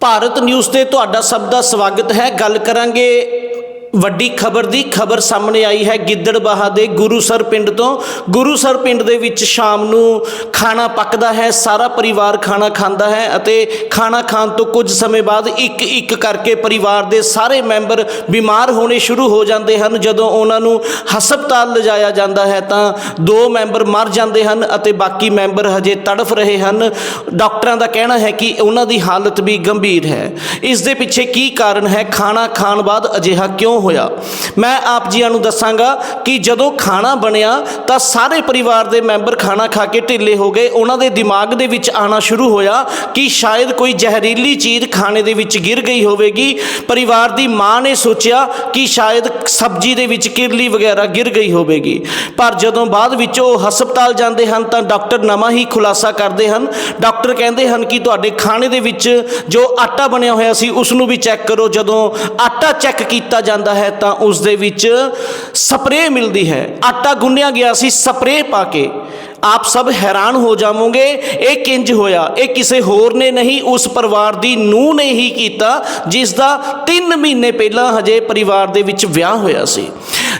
Bharat news ਤੇ ਤੁਹਾਡਾ ਸਭ ਦਾ ਸਵਾਗਤ ਹੈ। ਗੱਲ ਕਰਾਂਗੇ ਵੱਡੀ ਖਬਰ ਦੀ ਖਬਰ ਸਾਹਮਣੇ ਆਈ ਹੈ ਗਿੱਦੜਬਾਹਾ ਦੇ ਗੁਰੂਸਰ ਪਿੰਡ ਤੋਂ। ਗੁਰੂਸਰ ਪਿੰਡ ਦੇ ਵਿੱਚ ਸ਼ਾਮ ਨੂੰ ਖਾਣਾ ਪੱਕਦਾ ਹੈ, ਸਾਰਾ ਪਰਿਵਾਰ ਖਾਣਾ ਖਾਂਦਾ ਹੈ ਅਤੇ ਖਾਣਾ ਖਾਣ ਤੋਂ ਕੁਝ ਸਮੇਂ ਬਾਅਦ ਇੱਕ ਇੱਕ ਕਰਕੇ ਪਰਿਵਾਰ ਦੇ ਸਾਰੇ ਮੈਂਬਰ ਬਿਮਾਰ ਹੋਣੇ ਸ਼ੁਰੂ ਹੋ ਜਾਂਦੇ ਹਨ। ਜਦੋਂ ਉਹਨਾਂ ਨੂੰ ਹਸਪਤਾਲ ਲਿਜਾਇਆ ਜਾਂਦਾ ਹੈ ਤਾਂ ਦੋ ਮੈਂਬਰ ਮਰ ਜਾਂਦੇ ਹਨ ਅਤੇ ਬਾਕੀ ਮੈਂਬਰ ਹਜੇ ਤੜਫ ਰਹੇ ਹਨ। ਡਾਕਟਰਾਂ ਦਾ ਕਹਿਣਾ ਹੈ ਕਿ ਉਹਨਾਂ ਦੀ ਹਾਲਤ ਵੀ ਗੰਭੀਰ ਹੈ। ਇਸ ਦੇ ਪਿੱਛੇ ਕੀ ਕਾਰਨ ਹੈ? ਖਾਣਾ ਖਾਣ ਬਾਅਦ ਅਜਿਹਾ ਕਿਉਂ ਹੋਇਆ। ਮੈਂ ਆਪ ਜੀਆਂ ਨੂੰ ਦੱਸਾਂਗਾ ਕਿ ਜਦੋਂ ਖਾਣਾ ਬਣਿਆ ਤਾਂ ਸਾਰੇ ਪਰਿਵਾਰ ਦੇ ਮੈਂਬਰ ਖਾਣਾ ਖਾ ਕੇ ਢਿੱਲੇ ਹੋ ਗਏ। ਉਹਨਾਂ ਦੇ ਦਿਮਾਗ ਦੇ ਵਿੱਚ ਆਣਾ ਸ਼ੁਰੂ ਹੋਇਆ ਕਿ ਸ਼ਾਇਦ ਕੋਈ ਜ਼ਹਿਰੀਲੀ ਚੀਜ਼ ਖਾਣੇ ਦੇ ਵਿੱਚ ਗਿਰ ਗਈ ਹੋਵੇਗੀ। ਪਰਿਵਾਰ ਦੀ ਮਾਂ ਨੇ ਸੋਚਿਆ ਕਿ ਸ਼ਾਇਦ ਸਬਜ਼ੀ ਦੇ ਵਿੱਚ ਕਿਰਲੀ ਵਗੈਰਾ ਗਿਰ ਗਈ ਹੋਵੇਗੀ। ਪਰ ਜਦੋਂ ਬਾਅਦ ਵਿੱਚ ਉਹ ਹਸਪਤਾਲ ਜਾਂਦੇ ਹਨ ਤਾਂ ਡਾਕਟਰ ਨਵਾਂ ਹੀ ਖੁਲਾਸਾ ਕਰਦੇ ਹਨ। ਡਾਕਟਰ ਕਹਿੰਦੇ ਹਨ ਕਿ ਤੁਹਾਡੇ ਖਾਣੇ ਦੇ ਵਿੱਚ ਜੋ ਆਟਾ ਬਣਿਆ ਹੋਇਆ ਸੀ, ਉਸ ਨੂੰ ਵੀ ਚੈੱਕ ਕਰੋ। ਜਦੋਂ ਆਟਾ ਚੈੱਕ ਕੀਤਾ ਜਾਂਦਾ ਹੈ ਤਾਂ ਉਸ ਦੇ ਵਿੱਚ ਸਪਰੇਅ ਮਿਲਦੀ ਹੈ। ਆਟਾ ਗੁੰਨਿਆ ਗਿਆ ਸੀ, ਸਪਰੇਅ ਪਾ ਕੇ। ਆਪ ਸਭ ਹੈਰਾਨ ਹੋ ਜਾਵੋਗੇ, ਇਹ ਕਿੰਜ ਹੋਇਆ? ਇਹ ਕਿਸੇ ਹੋਰ ਨੇ ਨਹੀਂ, ਉਸ ਪਰਿਵਾਰ ਦੀ ਨੂੰਹ ਨੇ ਹੀ ਕੀਤਾ ਜਿਸ ਦਾ 3 ਮਹੀਨੇ ਪਹਿਲਾਂ ਹਜੇ ਪਰਿਵਾਰ ਦੇ ਵਿੱਚ ਵਿਆਹ ਹੋਇਆ ਸੀ।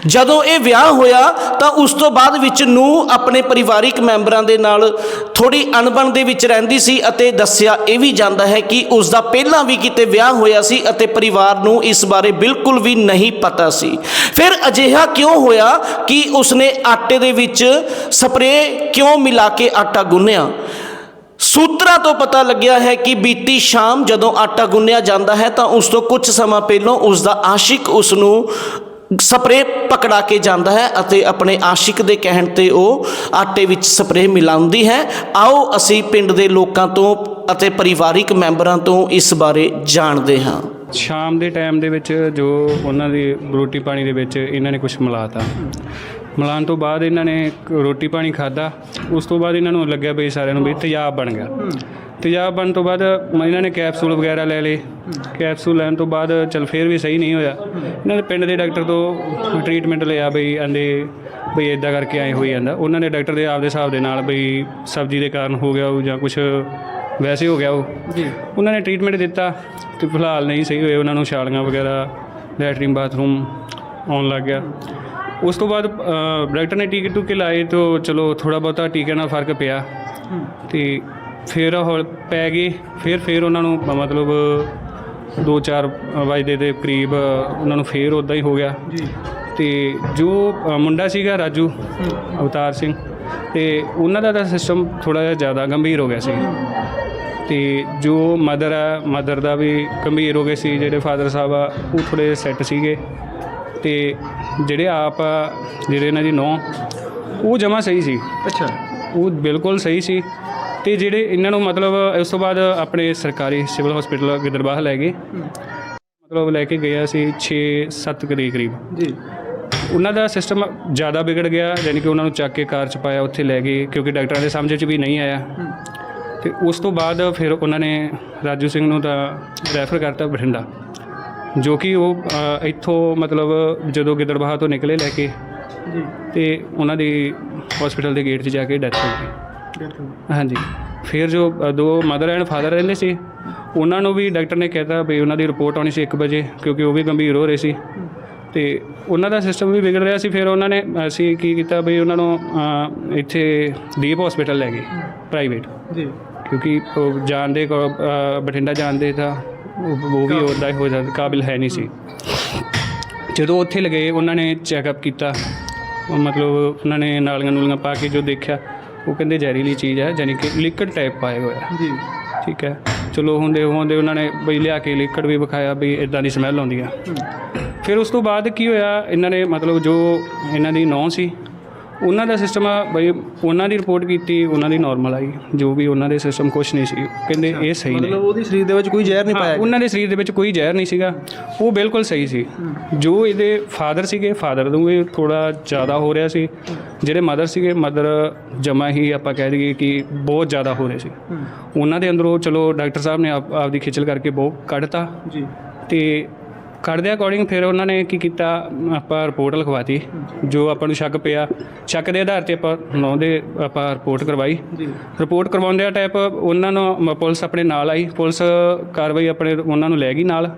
ਜਦੋਂ ਇਹ ਵਿਆਹ ਹੋਇਆ ਤਾਂ ਉਸ ਤੋਂ ਬਾਅਦ ਵਿੱਚ ਨੂੰ ਆਪਣੇ ਪਰਿਵਾਰਿਕ ਮੈਂਬਰਾਂ ਦੇ ਨਾਲ ਥੋੜੀ ਅਣਬਣ ਦੇ ਵਿੱਚ ਰਹਿੰਦੀ ਸੀ ਅਤੇ ਦੱਸਿਆ ਇਹ ਵੀ ਜਾਂਦਾ ਹੈ ਕਿ ਉਸ ਦਾ ਪਹਿਲਾਂ ਵੀ ਕਿਤੇ ਵਿਆਹ ਹੋਇਆ ਸੀ ਅਤੇ ਪਰਿਵਾਰ ਨੂੰ ਇਸ ਬਾਰੇ ਬਿਲਕੁਲ ਵੀ ਨਹੀਂ ਪਤਾ ਸੀ। ਫਿਰ ਅਜਿਹਾ ਕਿਉਂ ਹੋਇਆ ਕਿ ਉਸਨੇ ਆਟੇ ਦੇ ਵਿੱਚ ਸਪਰੇਅ ਕਿਉਂ ਮਿਲਾ ਕੇ ਆਟਾ ਗੁੰਨਿਆ? ਸੂਤਰਾਂ ਤੋਂ ਪਤਾ ਲੱਗਿਆ ਹੈ ਕਿ ਬੀਤੀ ਸ਼ਾਮ ਜਦੋਂ ਆਟਾ ਗੁੰਨਿਆ ਜਾਂਦਾ ਹੈ ਤਾਂ ਉਸ ਤੋਂ ਕੁਝ ਸਮਾਂ ਪਹਿਲਾਂ ਉਸ ਦਾ ਆਸ਼ਿਕ ਉਸ ਨੂੰ ਸਪਰੇ ਪਕੜਾ ਕੇ ਜਾਂਦਾ ਹੈ ਅਤੇ ਆਪਣੇ ਆਸ਼ਿਕ ਦੇ ਕਹਿਣ ਤੇ ਉਹ ਆਟੇ ਵਿੱਚ ਸਪਰੇਅ ਮਿਲਾਉਂਦੀ ਹੈ। ਆਓ ਅਸੀਂ ਪਿੰਡ ਦੇ ਲੋਕਾਂ ਤੋਂ ਅਤੇ ਪਰਿਵਾਰਿਕ ਮੈਂਬਰਾਂ ਤੋਂ ਇਸ ਬਾਰੇ ਜਾਣਦੇ ਹਾਂ। ਸ਼ਾਮ ਦੇ ਟਾਈਮ ਦੇ ਵਿੱਚ ਜੋ ਉਹਨਾਂ ਦੀ ਰੋਟੀ ਪਾਣੀ ਦੇ ਵਿੱਚ ਇਹਨਾਂ ਨੇ ਕੁਝ ਮਿਲਾਤਾ ਮਿਲਾਉਣ ਤੋਂ ਬਾਅਦ ਇਹਨਾਂ ਨੇ ਰੋਟੀ ਪਾਣੀ ਖਾਦਾ ਉਸ ਤੋਂ ਬਾਅਦ ਇਹਨਾਂ ਨੂੰ ਲੱਗਿਆ ਵੀ ਸਾਰਿਆਂ ਨੂੰ ਵੀ ਤੇਜ਼ਾਬ ਬਣ ਗਿਆ। ਤੇਜ਼ਾਬ ਬਣਨ ਤੋਂ ਬਾਅਦ ਇਹਨਾਂ ਨੇ ਕੈਪਸੂਲ ਵਗੈਰਾ ਲੈ ਲਏ। ਕੈਪਸੂਲ ਲੈਣ ਤੋਂ ਬਾਅਦ ਚਲ ਫੇਰ ਵੀ ਸਹੀ ਨਹੀਂ ਹੋਇਆ। ਇਹਨਾਂ ਨੇ ਪਿੰਡ ਦੇ ਡਾਕਟਰ ਤੋਂ ਟ੍ਰੀਟਮੈਂਟ ਲਿਆ ਬਈ ਆਂਦੇ ਬਈ ਇਦਾਂ ਕਰਕੇ ਐ ਹੋਈ ਜਾਂਦਾ। ਉਹਨਾਂ ਨੇ ਡਾਕਟਰ ਦੇ ਆਪਦੇ ਹਿਸਾਬ ਦੇ ਨਾਲ ਬਈ ਸਬਜ਼ੀ ਦੇ ਕਾਰਨ ਹੋ ਗਿਆ ਉਹ ਜਾਂ ਕੁਝ ਵੈਸੇ ਹੋ ਗਿਆ ਉਹ। ਜੀ। ਉਹਨਾਂ ਨੇ ਟ੍ਰੀਟਮੈਂਟ ਦਿੱਤਾ ਤੇ ਫਿਲਹਾਲ ਨਹੀਂ ਸਹੀ ਹੋਏ। ਉਹਨਾਂ ਨੂੰ ਛਾਲੀਆਂ ਵਗੈਰਾ ਲੈਟਰਿਨ ਬਾਥਰੂਮ ਆਉਣ ਲੱਗ ਗਿਆ। ਉਸ ਤੋਂ ਬਾਅਦ ਡਾਕਟਰ ਨੇ ਟੀਕੇ ਟੂਕੇ ਲਾਏ ਤਾਂ ਚਲੋ ਥੋੜਾ ਬਹੁਤਾ ਟੀਕੇ ਨਾਲ ਫ਼ਰਕ ਪਿਆ। ਤੇ ਫਿਰ ਉਹ ਪੈ ਗਏ। ਫਿਰ ਫਿਰ ਉਹਨਾਂ ਨੂੰ ਮਤਲਬ 2-4 ਵਜੇ ਦੇ ਕਰੀਬ ਉਹਨਾਂ ਨੂੰ ਫਿਰ ਉਦਾਂ ਹੀ ਹੋ ਗਿਆ। ਜੀ। ਤੇ ਜੋ ਮੁੰਡਾ ਸੀਗਾ ਰਾਜੂ ਅਵਤਾਰ ਸਿੰਘ ਤੇ ਉਹਨਾਂ ਦਾ ਤਾਂ ਸਿਸਟਮ ਥੋੜਾ ਜਿਹਾ ਜ਼ਿਆਦਾ ਗੰਭੀਰ ਹੋ ਗਿਆ ਸੀ। ਤੇ ਜੋ ਮਦਰ ਆ ਮਦਰ ਦਾ ਵੀ ਗੰਭੀਰ ਹੋ ਗਏ ਸੀ ਜਿਹੜੇ ਫਾਦਰ ਸਾਹਿਬ ਆ ਉਹ ਥੋੜੇ ਸੈੱਟ ਸੀਗੇ। ਤੇ ਜਿਹੜੇ ਆਪ ਜਿਹੜੇ ਇਹਨਾਂ ਦੀ ਨੌ ਉਹ ਜਮਾ ਸਹੀ ਸੀ। ਅੱਛਾ। ਉਹ ਬਿਲਕੁਲ ਸਹੀ ਸੀ। ਤੇ ਜਿਹੜੇ ਇਹਨਾਂ ਨੂੰ ਮਤਲਬ ਉਸ ਤੋਂ ਬਾਅਦ ਆਪਣੇ ਸਰਕਾਰੀ ਸਿਵਲ ਹਸਪੀਟਲ ਗਿੱਦੜਬਾਹ ਲੈ ਗਏ। ਮਤਲਬ ਲੈ ਕੇ ਗਿਆ ਸੀ 6-7 ਦੇ ਕਰੀਬ। ਜੀ। ਉਹਨਾਂ ਦਾ ਸਿਸਟਮ ਜ਼ਿਆਦਾ ਵਿਗੜ ਗਿਆ ਯਾਨੀ ਕਿ ਉਹਨਾਂ ਨੂੰ ਚੱਕ ਕੇ ਕਾਰ ਚ ਪਾਇਆ ਉੱਥੇ ਲੈ ਗਏ ਕਿਉਂਕਿ ਡਾਕਟਰਾਂ ਦੇ ਸਮਝ ਚ ਵੀ ਨਹੀਂ ਆਇਆ। ਤੇ ਉਸ ਤੋਂ ਬਾਅਦ ਫਿਰ ਉਹਨਾਂ ਨੇ ਰਾਜੂ ਸਿੰਘ ਨੂੰ ਤਾਂ ਰੈਫਰ ਕਰਤਾ ਬਠਿੰਡਾ। ਜੋ ਕਿ ਉਹ ਅ, ਇੱਥੋਂ ਮਤਲਬ ਜਦੋਂ ਗਿੱਦੜਬਾਹਾ ਤੋਂ ਨਿਕਲੇ ਲੈ ਕੇ ਜੀ। ਤੇ ਉਹਨਾਂ ਦੀ ਹਸਪੀਟਲ ਦੇ ਗੇਟ 'ਚ ਜਾ ਕੇ ਡੈਥ ਹੋ ਗਈ। ਹਾਂਜੀ। ਫਿਰ ਜੋ ਅ, ਦੋ ਮਦਰ ਐਂਡ ਫਾਦਰ ਰਹਿੰਦੇ ਸੀ ਉਹਨਾਂ ਨੂੰ ਵੀ ਡਾਕਟਰ ਨੇ ਕਹਿਤਾ ਵੀ ਉਹਨਾਂ ਦੀ ਰਿਪੋਰਟ ਆਉਣੀ ਸੀ 1 ਵਜੇ ਕਿਉਂਕਿ ਉਹ ਵੀ ਗੰਭੀਰ ਹੋ ਰਹੇ ਸੀ। ਤੇ ਉਹਨਾਂ ਦਾ ਸਿਸਟਮ ਵੀ ਵਿਗੜ ਰਿਹਾ ਸੀ ਫਿਰ ਉਹਨਾਂ ਨੇ ਅਸੀਂ ਕੀ ਕੀਤਾ ਵੀ ਉਹਨਾਂ ਨੂੰ ਅ, ਇੱਥੇ ਦੀਪ ਹਸਪੀਟਲ ਲੈ ਗਏ ਪ੍ਰਾਈਵੇਟ ਜੀ। ਕਿਉਂਕਿ ਉਹ ਜਾਣਦੇ ਕੋ- ਅ, ਬਠਿੰਡਾ ਜਾਣਦੇ ਤਾਂ ਉਹ ਉਹ ਵੀ ਉਹਦਾ ਹੋ ਜਾਂਦਾ ਕਾਬਿਲ ਹੈ ਨਹੀਂ ਸੀ। ਜਦੋਂ ਉੱਥੇ ਲਗੇ ਉਹਨਾਂ ਨੇ ਚੈੱਕਅਪ ਕੀਤਾ। ਉਹ ਮਤਲਬ ਉਹਨਾਂ ਨੇ ਨਾਲੀਆਂ ਨੂਲੀਆਂ ਪਾ ਕੇ ਜੋ ਦੇਖਿਆ ਉਹ ਕਹਿੰਦੇ ਜ਼ਹਿਰੀਲੀ ਚੀਜ਼ ਹੈ ਯਾਨੀ ਕਿ ਲਿਕਵਿਡ ਟਾਈਪ ਪਾਇਆ ਹੋਇਆ ਜੀ। ਠੀਕ ਹੈ। ਚਲੋ ਹੁੰਦੇ ਹੁੰਦੇ ਉਹਨਾਂ ਨੇ ਬਈ ਲਿਆ ਕੇ ਲਿਕਵਿਡ ਵੀ ਵਿਖਾਇਆ ਵੀ ਇਦਾਂ ਦੀ ਸਮੈਲ ਆਉਂਦੀ ਆ। ਫਿਰ ਉਸ ਤੋਂ ਬਾਅਦ ਕੀ ਹੋਇਆ ਇਹਨਾਂ ਨੇ ਮਤਲਬ ਜੋ ਇਹਨਾਂ ਦੀ ਨੌ ਸੀ ਉਹਨਾਂ ਦਾ ਸਿਸਟਮ ਆ ਬਈ ਉਹਨਾਂ ਦੀ ਰਿਪੋਰਟ ਕੀਤੀ ਉਹਨਾਂ ਦੀ ਨਾਰਮਲ ਆਈ ਜੋ ਵੀ ਉਹਨਾਂ ਦੇ ਸਿਸਟਮ ਕੁਝ ਨਹੀਂ ਸੀ ਕਹਿੰਦੇ ਇਹ ਸਹੀ ਨੇ। ਮਤਲਬ ਉਹਦੀ ਸਰੀਰ ਦੇ ਵਿੱਚ ਕੋਈ ਜ਼ਹਿਰ ਨਹੀਂ ਹਾਂ, ਪਾਇਆ ਉਹਨਾਂ ਦੇ ਸਰੀਰ ਦੇ ਵਿੱਚ ਕੋਈ ਜ਼ਹਿਰ ਨਹੀਂ ਸੀਗਾ ਉਹ ਬਿਲਕੁਲ ਸਹੀ ਸੀ। ਜੋ ਇਹਦੇ ਫਾਦਰ ਸੀਗੇ ਫਾਦਰ ਨੂੰ ਇਹ ਥੋੜਾ ਜ਼ਿਆਦਾ ਹੋ ਰਿਹਾ ਸੀ। ਜਿਹੜੇ ਮਦਰ ਸੀਗੇ ਮਦਰ ਜਮਾ ਹੀ ਆਪਾਂ ਕਹਿ ਦਈਏ ਕਿ ਬਹੁਤ ਜ਼ਿਆਦਾ ਹੋ ਰਹੇ ਸੀ। ਉਹਨਾਂ ਦੇ ਅੰਦਰੋਂ ਚਲੋ ਡਾਕਟਰ ਸਾਹਿਬ ਨੇ ਆਪ ਆਪਦੀ ਖਿਚਲ ਕਰਕੇ ਬਹੁਤ ਕੱਢਤਾ। ਜੀ। ਤੇ ਕਾਰਡ ਦੇ ਅਕੋਰਡਿੰਗ ਫਿਰ ਉਹਨਾਂ ਨੇ ਕੀ ਕੀਤਾ? ਆਪਾਂ ਰਿਪੋਰਟ ਲਿਖਵਾਤੀ ਜੋ ਆਪਾਂ ਨੂੰ ਸ਼ੱਕ ਪਿਆ। ਸ਼ੱਕ ਦੇ ਆਧਾਰ ਤੇ ਆਪਾਂ ਨੌ ਦੇ ਆਪਾਂ ਰਿਪੋਰਟ ਕਰਵਾਈ। ਰਿਪੋਰਟ ਕਰਵਾਉਂਦੇ ਆ ਟਾਈਪ ਉਹਨਾਂ ਨੂੰ ਪੁਲਿਸ ਆਪਣੇ ਨਾਲ ਆਈ। ਪੁਲਿਸ ਕਾਰਵਾਈ ਆਪਣੇ ਉਹਨਾਂ ਨੂੰ ਲੈ ਗਈ ਨਾਲ।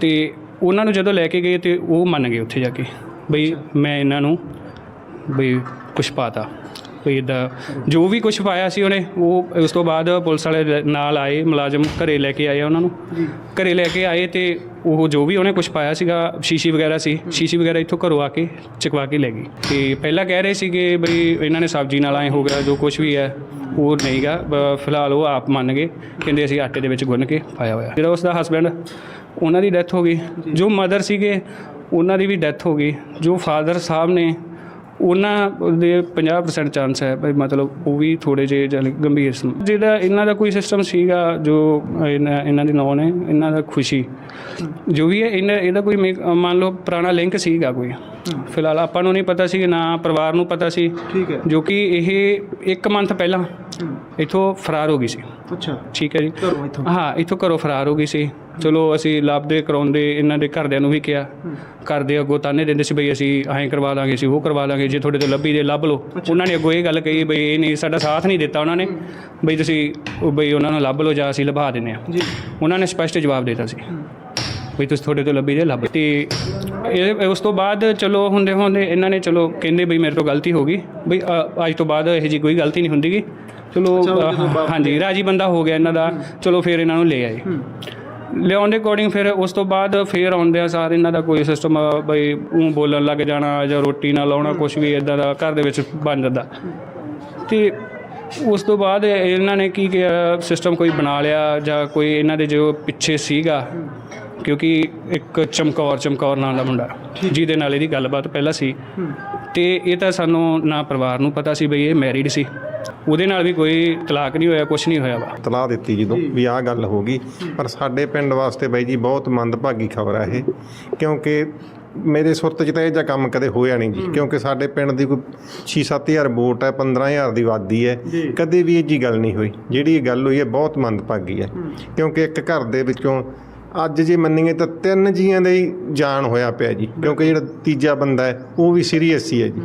ਤੇ ਉਹਨਾਂ ਨੂੰ ਜਦੋਂ ਲੈ ਕੇ ਗਏ ਤੇ ਉਹ ਮੰਨ ਗਏ ਉੱਥੇ ਜਾ ਕੇ ਬਈ ਮੈਂ ਇਹਨਾਂ ਨੂੰ ਬਈ ਕੁਛ ਪਾਤਾ। ਬਈ ਇੱਦਾਂ ਜੋ ਵੀ ਕੁਛ ਪਾਇਆ ਸੀ ਉਹਨੇ ਉਹ ਉਸ ਤੋਂ ਬਾਅਦ ਪੁਲਿਸ ਵਾਲੇ ਲੈ- ਨਾਲ ਆਏ ਮੁਲਾਜ਼ਮ ਘਰੇ ਲੈ ਕੇ ਆਏ ਉਹਨਾਂ ਨੂੰ। ਘਰੇ ਲੈ ਕੇ ਆਏ ਤੇ ਉਹ ਜੋ ਵੀ ਉਹਨੇ ਕੁਛ ਪਾਇਆ ਸੀਗਾ ਸ਼ੀਸ਼ੀ ਵਗੈਰਾ ਸੀ ਸ਼ੀਸ਼ੀ ਵਗੈਰਾ ਇੱਥੋਂ ਘਰੋਂ ਆ ਕੇ ਚਕਵਾ ਕੇ ਲੈ ਗਈ ਤੇ ਪਹਿਲਾਂ ਕਹਿ ਰਹੇ ਸੀਗੇ ਬਈ ਇਹਨਾਂ ਨੇ ਸਬਜ਼ੀ ਨਾਲ ਆਏ ਹੋ ਗਿਆ ਜੋ ਕੁਛ ਵੀ ਹੈ ਉਹ ਨਹੀਂਗਾ ਫਿਲਹਾਲ ਉਹ ਆਪ ਮੰਨ ਗਏ ਕਹਿੰਦੇ ਅਸੀਂ ਆਟੇ ਦੇ ਵਿੱਚ ਗੁੰਨ ਕੇ ਪਾਇਆ ਹੋਇਆ। ਜਿਹੜਾ ਉਸ ਦਾ ਹਸਬੈਂਡ ਉਹਨਾਂ ਦੀ ਡੈਥ ਹੋ ਗਈ। ਜੋ। ਮਦਰ ਸੀਗੇ ਉਹਨਾਂ ਦੀ ਵੀ ਡੈਥ ਹੋ ਗਈ। ਜੋ ਫਾਦਰ ਸਾਹਿਬ ਨੇ ਉਹਨਾਂ ਦੇ 50% ਚਾਂਸ ਹੈ ਵੀ ਮਤਲਬ ਉਹ ਵੀ ਥੋੜੇ ਜਾਣੀ ਗੰਭੀਰ ਸਮ ਜਿਹੜਾ ਇਹਨਾਂ ਦਾ ਕੋਈ ਸਿਸਟਮ ਸੀਗਾ ਜੋ ਇਹਨਾਂ ਇਹਨਾਂ ਦੀ ਨੌਂ ਨੇ ਇਹਨਾਂ ਦਾ ਖੁਸ਼ੀ। ਜੋ ਵੀ ਹੈ ਇਹਨਾਂ ਇਹਦਾ ਕੋਈ ਮੰਨ ਲਓ ਪੁਰਾਣਾ ਲਿੰਕ ਸੀਗਾ ਕੋਈ। ਫਿਲਹਾਲ ਆਪਾਂ ਨੂੰ ਨਹੀਂ ਪਤਾ ਸੀ ਨਾ ਪਰਿਵਾਰ ਨੂੰ ਪਤਾ ਸੀ ਠੀਕ ਹੈ। ਜੋ ਕਿ ਇਹ ਇੱਕ ਮੰਥ ਪਹਿਲਾਂ ਇੱਥੋਂ ਫਰਾਰ ਹੋ ਗਈ ਸੀ। ਅੱਛਾ। ਠੀਕ ਹੈ ਜੀ। ਘਰੋਂ ਇੱਥੋਂ। ਹਾਂ ਇੱਥੋਂ ਘਰੋਂ ਫਰਾਰ ਹੋ ਗਈ ਸੀ। ਚਲੋ ਅਸੀਂ ਲੱਭਦੇ ਕਰਾਉਂਦੇ ਇਹਨਾਂ ਦੇ ਘਰਦਿਆਂ ਨੂੰ ਵੀ ਕਿਹਾ। ਘਰਦੇ ਅੱਗੋਂ ਤਾਨੇ ਦਿੰਦੇ ਸੀ ਬਈ ਅਸੀਂ ਐਂ ਕਰਵਾ ਦਾਂਗੇ ਅਸੀਂ ਉਹ ਕਰਵਾ ਦਾਂਗੇ ਜੇ ਤੁਹਾਡੇ ਤੋਂ ਲੱਭੀ ਦੇ ਲੱਭ ਲਓ। ਉਹਨਾਂ ਨੇ ਅੱਗੋਂ ਇਹ ਗੱਲ ਕਹੀ ਬਈ ਇਹ ਨਹੀਂ ਸਾਡਾ ਸਾਥ ਨਹੀਂ ਦਿੱਤਾ ਉਹਨਾਂ ਨੇ। ਬਈ ਤੁਸੀਂ ਉਹ ਬਈ ਉਹਨਾਂ ਨੂੰ ਲੱਭ ਲਓ ਜਾਂ ਅਸੀਂ ਲਭਾ ਹਾਂ। ਜੀ। ਉਹਨਾਂ ਨੇ ਸਪਸ਼ਟ ਜਵਾਬ ਦਿੱਤਾ ਸੀ। ਵੀ ਤੁਸੀਂ ਤੁਹਾਡੇ ਤੋਂ ਲੱਭੀ ਦੇ ਲੱਭ। ਤੇ ਇਹ ਉਸ ਤੋਂ ਬਾਅਦ ਚਲੋ ਹੁੰਦੇ ਹੁੰਦੇ ਇਹਨਾਂ ਨੇ ਚਲੋ ਕਹਿੰਦੇ ਬਈ ਮੇਰੇ ਤੋਂ ਗਲਤੀ ਹੋ ਗਈ। ਬਈ ਅੱਜ ਤੋਂ ਬਾਅਦ ਇਹ ਜੀ ਕੋਈ ਗਲਤੀ ਨਹੀਂ ਹੁੰਦੀਗੀ ਚਲੋ ਹਾਂਜੀ ਰਾਜੀ ਬੰਦਾ ਹੋ ਗਿਆ ਇਹਨਾਂ ਦਾ। ਚਲੋ ਫਿਰ ਇਹਨਾਂ ਨੂੰ ਲੈ ਆਏ। ਲਿਆਉਣ ਦੇ ਅਕੋਰਡਿੰਗ ਫਿਰ ਉਸ ਤੋਂ ਬਾਅਦ ਫਿਰ ਆਉਂਦੇ ਆ ਸਾਰ ਇਹਨਾਂ ਦਾ ਕੋਈ ਸਿਸਟਮ ਬਈ ਉਹ ਬੋਲਣ ਲੱਗ ਜਾਣਾ ਜਾਂ ਰੋਟੀ ਨਾ ਲਾਉਣਾ ਕੁਝ ਵੀ ਇਦਾਂ ਦਾ ਘਰ ਦੇ ਵਿੱਚ ਬਣ ਜਾਂਦਾ। ਤੇ ਉਸ ਤੋਂ ਬਾਅਦ ਇਹਨਾਂ ਨੇ ਕੀ ਕਿਹਾ ਸਿਸਟਮ ਕੋਈ ਬਣਾ ਲਿਆ ਜਾਂ ਕੋਈ ਇਹਨਾਂ ਦੇ ਜੋ ਪਿੱਛੇ ਸੀਗਾ ਕਿਉਂਕਿ ਇੱਕ ਚਮਕੌਰ ਚਮਕੌਰ ਨਾਂ ਦਾ ਮੁੰਡਾ ਜਿਹਦੇ ਨਾਲ ਇਹਦੀ ਗੱਲਬਾਤ ਪਹਿਲਾਂ ਸੀ। ਤੇ ਇਹ ਤਾਂ ਸਾਨੂੰ ਨਾ ਪਰਿਵਾਰ ਨੂੰ ਪਤਾ ਸੀ ਬਈ ਇਹ ਮੈਰਿਡ ਸੀ। ਉਹਦੇ ਨਾਲ ਵੀ ਕੋਈ ਤਲਾਕ ਨਹੀਂ ਹੋਇਆ ਕੁਝ ਨਹੀਂ ਹੋਇਆ ਵਾ। ਤਲਾਹ ਦਿੱਤੀ ਜਦੋਂ ਵੀ ਆਹ ਗੱਲ ਹੋ ਗਈ। ਪਰ ਸਾਡੇ ਪਿੰਡ ਵਾਸਤੇ ਬਾਈ ਜੀ ਬਹੁਤ ਮੰਦਭਾਗੀ ਖਬਰ ਆ ਇਹ ਕਿਉਂਕਿ ਮੇਰੇ ਸੁਰਤ 'ਚ ਤਾਂ ਇਹ ਜਿਹਾ ਕੰਮ ਕਦੇ ਹੋਇਆ ਨਹੀਂ ਜੀ। ਕਿਉਂਕਿ ਸਾਡੇ ਪਿੰਡ ਦੀ ਕੋਈ 6-7000 ਵੋਟ ਹੈ 15000 ਦੀ ਵਾਦੀ ਹੈ। ਕਦੇ ਵੀ ਇਹ ਜੀ ਗੱਲ ਨਹੀਂ ਹੋਈ। ਜਿਹੜੀ ਇਹ ਗੱਲ ਹੋਈ ਹੈ ਬਹੁਤ ਮੰਦਭਾਗੀ ਹੈ। ਕਿਉਂਕਿ ਇੱਕ ਘਰ ਦੇ ਵਿੱਚੋਂ ਅੱਜ ਜੇ ਮੰਨੀਏ ਤਾਂ ਤਿੰਨ ਜੀਆਂ ਦਾ ਹੀ ਜਾਨ ਹੋਇਆ ਪਿਆ ਜੀ। ਕਿਉਂਕਿ ਜਿਹੜਾ ਤੀਜਾ ਬੰਦਾ ਹੈ ਉਹ ਵੀ ਸੀਰੀਅਸ ਹੀ ਹੈ ਜੀ।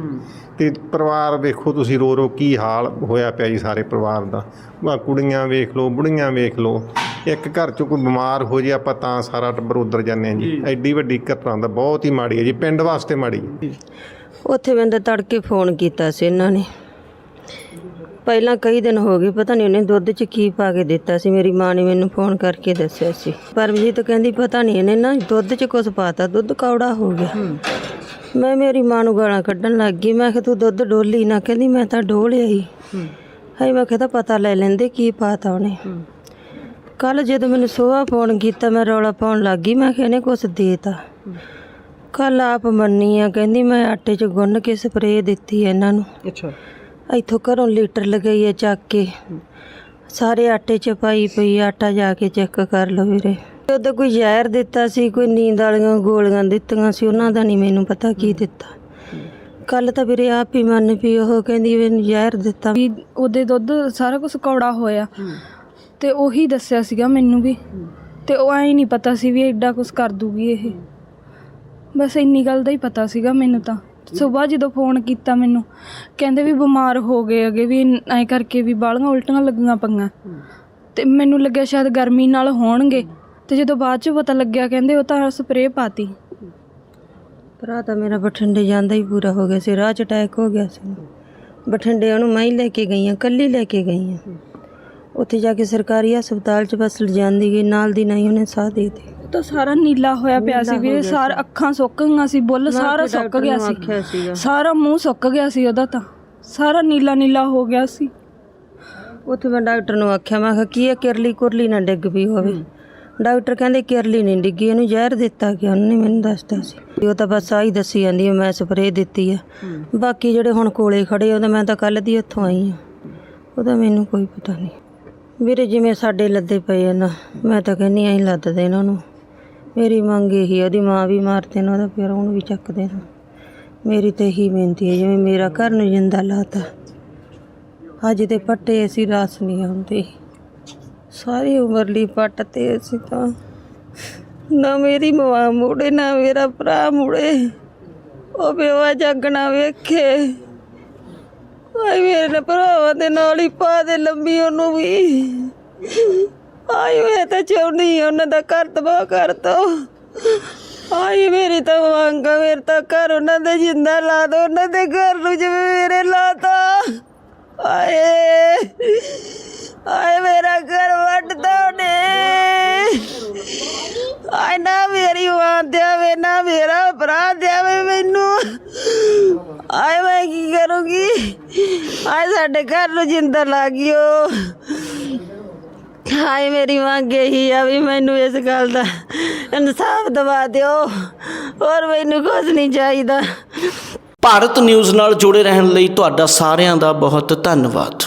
ਤੇ ਪਰਿਵਾਰ ਵੇਖੋ ਤੁਸੀਂ ਰੋ ਰੋ ਕੀ ਹਾਲ ਹੋਇਆ ਪਿਆ ਜੀ ਸਾਰੇ ਪਰਿਵਾਰ ਦਾ। ਆ ਕੁੜੀਆਂ ਵੇਖ ਲਓ ਬੁੜੀਆਂ ਵੇਖ ਲਓ ਇੱਕ ਘਰ 'ਚ ਕੋਈ ਬਿਮਾਰ ਹੋ ਜੇ ਆਪਾਂ ਤਾਂ ਸਾਰਾ ਟੱਬਰ ਉਧਰ ਜਾਂਦੇ ਹਾਂ ਜੀ। ਐਡੀ ਵੱਡੀ ਘਟਨਾ ਦਾ ਬਹੁਤ ਹੀ ਮਾੜੀ ਹੈ ਜੀ ਪਿੰਡ ਵਾਸਤੇ ਮਾੜੀ ਹੈ। ਉੱਥੇ ਮੈਨੂੰ ਤਾਂ ਤੜਕੇ ਫੋਨ ਕੀਤਾ ਸੀ ਇਹਨਾਂ ਨੇ। ਪਹਿਲਾਂ ਕਈ ਦਿਨ ਹੋ ਗਏ ਪਤਾ ਨਹੀਂ ਉਹਨੇ ਦੁੱਧ 'ਚ ਕੀ ਪਾ ਕੇ ਦਿੱਤਾ ਸੀ ਮੇਰੀ ਮਾਂ ਨੇ ਮੈਨੂੰ ਫੋਨ ਕਰਕੇ ਦੱਸਿਆ ਸੀ। ਪਰਮਜੀਤ ਕਹਿੰਦੀ ਪਤਾ ਨਹੀਂ ਇਹਨੇ ਨਾ ਦੁੱਧ 'ਚ ਕੁਝ ਪਾਤਾ ਦੁੱਧ ਕੌੜਾ ਹੋ ਗਿਆ। ਮੈਂ ਮੇਰੀ ਮਾਂ ਨੂੰ ਗਾਲਾਂ ਕੱਢਣ ਲੱਗ ਗਈ। ਮੈਂ ਕਿਹਾ ਤੂੰ ਦੁੱਧ ਡੋਲੀ ਨਾ? ਕਹਿੰਦੀ ਮੈਂ ਤਾਂ ਡੋਲਿਆ ਹੀ। ਹਾਈ ਮੈਂ ਕਿਹਾ ਪਤਾ ਲੈ ਲੈਂਦੇ ਕੀ ਪਾਤਾ ਉਹਨੇ। ਕੱਲ ਜਦੋਂ ਮੈਨੂੰ ਸੋਹਾ ਫੋਨ ਕੀਤਾ ਮੈਂ ਰੌਲਾ ਪਾਉਣ ਲੱਗ ਗਈ। ਮੈਂ ਕਿਹਾ ਇਹਨੇ ਕੁਝ ਦੇਤਾ। ਕੱਲ ਆਪ ਮੰਨੀ ਆ ਕਹਿੰਦੀ ਮੈਂ ਆਟੇ 'ਚ ਗੁੰਨ ਕੇ ਸਪਰੇਅ ਦਿੱਤੀ ਇਹਨਾਂ ਨੂੰ। ਅੱਛਾ। ਇੱਥੋਂ ਘਰੋਂ ਲੀਟਰ ਲਗਾਈ ਹੈ ਚੱਕ ਕੇ। ਸਾਰੇ ਆਟੇ 'ਚ ਪਾਈ ਪਈ ਆਟਾ ਜਾ ਕੇ ਚੈੱਕ ਕਰ ਲਓ ਵੀਰੇ। ਉਹਦਾ ਕੋਈ ਜ਼ਹਿਰ ਦਿੱਤਾ ਸੀ ਕੋਈ ਨੀਂਦ ਵਾਲੀਆਂ ਗੋਲੀਆਂ ਦਿੱਤੀਆਂ ਸੀ ਉਹਨਾਂ ਦਾ ਨਹੀਂ ਮੈਨੂੰ ਪਤਾ ਕੀ ਦਿੱਤਾ। ਕੱਲ ਤਾਂ ਵੀਰੇ ਆਪ ਹੀ ਮੰਨ ਪਈ ਉਹ ਕਹਿੰਦੀ ਮੈਨੂੰ ਜ਼ਹਿਰ ਦਿੱਤਾ। ਵੀ ਉਹਦੇ ਦੁੱਧ ਸਾਰਾ ਕੁਝ ਕੌੜਾ ਹੋਇਆ। ਤੇ ਉਹੀ ਦੱਸਿਆ ਸੀਗਾ ਮੈਨੂੰ ਵੀ। ਤੇ ਉਹ ਐਂ ਨਹੀਂ ਪਤਾ ਸੀ ਵੀ ਐਡਾ ਕੁਝ ਕਰ ਦੂਗੀ ਇਹ। ਬਸ ਇੰਨੀ ਗੱਲ ਦਾ ਹੀ ਪਤਾ ਸੀਗਾ ਮੈਨੂੰ ਤਾਂ। ਸਵੇਰ ਜਦੋਂ ਫੋਨ ਕੀਤਾ ਮੈਨੂੰ ਕਹਿੰਦੇ ਵੀ ਬਿਮਾਰ ਹੋ ਗਏ ਅਗੇ ਵੀ ਐਂ ਕਰਕੇ ਵੀ ਬਾਲੀਆਂ ਉਲਟੀਆਂ ਲੱਗੀਆਂ ਪਈਆਂ। ਤੇ ਮੈਨੂੰ ਲੱਗਿਆ ਸ਼ਾਇਦ ਗਰਮੀ ਨਾਲ ਹੋਣਗੇ। ਤੇ ਜਦੋਂ ਬਾਅਦ ਚ ਪਤਾ ਲੱਗਿਆ ਕਹਿੰਦੇ ਉਹ ਤਾਂ ਸਪਰੇਅ ਪਾਤੀ। ਭਰਾ ਤਾਂ ਮੇਰਾ ਬਠਿੰਡੇ ਜਾਂਦਾ ਹੀ ਪੂਰਾ ਹੋ ਗਿਆ ਸੀ ਰਾਹ 'ਚ ਅਟੈਕ ਹੋ ਗਿਆ ਸੀ। ਬਠਿੰਡੇ ਉਹਨੂੰ ਮੈਂ ਹੀ ਲੈ ਕੇ ਗਈ ਕੱਲੀ ਲੈ ਕੇ ਗਈ ਹਾਂ। ਉੱਥੇ ਜਾ ਕੇ ਸਰਕਾਰੀ ਹਸਪਤਾਲ 'ਚ ਬਸ ਲਿਜਾਂਦੀ ਗਈ ਨਾਲ ਦੀ ਨਹੀਂ ਉਹਨੇ ਸਾਹ ਦੇ ਦਿੱਤੀ। ਤਾਂ ਸਾਰਾ ਨੀਲਾ ਹੋਇਆ ਪਿਆ ਸੀ ਵੀਰੇ ਸਾਰ ਅੱਖਾਂ ਸੁੱਕ ਗਈਆਂ ਸੀ ਬੁੱਲ ਸਾਰਾ ਸੁੱਕ ਗਿਆ ਸੀ। ਸਾਰਾ ਮੂੰਹ ਸੁੱਕ ਗਿਆ ਸੀ ਉਹਦਾ ਤਾਂ। ਸਾਰਾ ਨੀਲਾ ਨੀਲਾ ਹੋ ਗਿਆ ਸੀ। ਉੱਥੇ ਮੈਂ ਡਾਕਟਰ ਨੂੰ ਆਖਿਆ ਮੈਂ ਕਿਹਾ ਕੀ ਇਹ ਕਿਰਲੀ ਕੁਰਲੀ ਨਾ ਡਿੱਗ ਪਈ ਹੋਵੇ। ਡਾਕਟਰ ਕਹਿੰਦੇ ਕਿਰਲੀ ਨਹੀਂ ਡਿੱਗੀ ਇਹਨੂੰ ਜ਼ਹਿਰ ਦਿੱਤਾ ਗਿਆ ਉਹਨੇ ਮੈਨੂੰ ਦੱਸਤਾ ਸੀ। ਉਹ ਤਾਂ ਬਸ ਆਹੀ ਦੱਸੀ ਜਾਂਦੀ ਹੈ ਮੈਂ ਸਪਰੇਅ ਦਿੱਤੀ ਆ। ਬਾਕੀ ਜਿਹੜੇ ਹੁਣ ਕੋਲੇ ਖੜੇ ਉਹਦਾ ਮੈਂ ਤਾਂ ਕੱਲ ਦੀ ਇੱਥੋਂ ਆਈ ਆ। ਉਹਦਾ ਮੈਨੂੰ ਕੋਈ ਪਤਾ ਨਹੀਂ। ਵੀਰੇ ਜਿਵੇਂ ਸਾਡੇ ਲੱਦੇ ਪਏ ਆ ਨਾ ਮੈਂ ਤਾਂ ਕਹਿੰਨੀ ਆਂ ਲੱਦ ਦੇ ਇਹਨਾਂ ਨੂੰ। ਮੇਰੀ ਮੰਗ ਇਹੀ ਉਹਦੀ ਮਾਂ ਵੀ ਮਾਰਦੇ ਨੇ ਉਹਦਾ ਪਿਓ ਉਹਨੂੰ ਵੀ ਚੱਕ ਦੇਣਾ। ਮੇਰੀ ਤੇ ਇਹੀ ਬੇਨਤੀ ਹੈ ਜਿਵੇਂ ਮੇਰਾ ਘਰ ਨੂੰ ਜਿੰਦਾ ਲਾਤਾ। ਅੱਜ ਦੇ ਪੱਟੇ ਅਸੀਂ ਰਾਸ ਨਹੀਂ ਆਉਂਦੇ। ਸਾਰੀ ਉਮਰ ਲਈ ਪੱਟ ਤੇ ਅਸੀਂ ਤਾਂ। ਨਾ ਮੇਰੀ ਮਾਂ ਮੁੜੇ ਨਾ ਮੇਰਾ ਭਰਾ ਮੁੜੇ। ਉਹ ਬਿਵਾ ਜਾਗਣਾ ਵੇਖੇ। ਆਈ ਮੇਰੇ ਭਰਾਵਾਂ ਦੇ ਨਾਲ ਹੀ ਪਾ ਦੇ ਲੰਮੀ ਉਹਨੂੰ ਵੀ। ਆਈ ਮੈਂ ਤਾਂ ਚਾਹੁੰਦੀ ਉਹਨਾਂ ਦਾ ਘਰ ਤਬਾਹ ਕਰ ਤੋ ਆਈ ਮੇਰੀ ਤਾਂ ਮੰਗ ਆ, ਮੇਰੇ ਤਾਂ ਘਰ ਉਹਨਾਂ ਦੇ ਜਿੰਦਾ ਲਾ ਦੋ ਉਹਨਾਂ ਦੇ ਘਰ ਨੂੰ ਜਿਵੇਂ ਮੇਰੇ ਲਾਤਾ ਆਏ। ਆਏ ਮੇਰਾ ਘਰ ਵੱਢਦਾ ਉਹਨੇ। ਆਏ ਨਾ ਮੇਰੀ ਮਾਂ ਦੇਵੇ, ਨਾ ਮੇਰਾ ਭਰਾ ਦੇਵੇ ਮੈਨੂੰ। ਆਏ ਮੈਂ ਕੀ ਕਰੂੰਗੀ? ਆਏ ਸਾਡੇ ਘਰ ਨੂੰ ਜਿੰਦਾ ਲਾ ਗਿਓ। ਹਾਏ, ਮੇਰੀ ਮੰਗ ਇਹੀ ਆ ਵੀ ਮੈਨੂੰ ਇਸ ਗੱਲ ਦਾ ਇਨਸਾਫ ਦਵਾ ਦਿਓ। ਹੋਰ ਮੈਨੂੰ ਕੁਝ ਨਹੀਂ ਚਾਹੀਦਾ। ਭਾਰਤ ਨਿਊਜ਼ ਨਾਲ ਜੁੜੇ ਰਹਿਣ ਲਈ ਤੁਹਾਡਾ ਸਾਰਿਆਂ ਦਾ ਬਹੁਤ ਧੰਨਵਾਦ।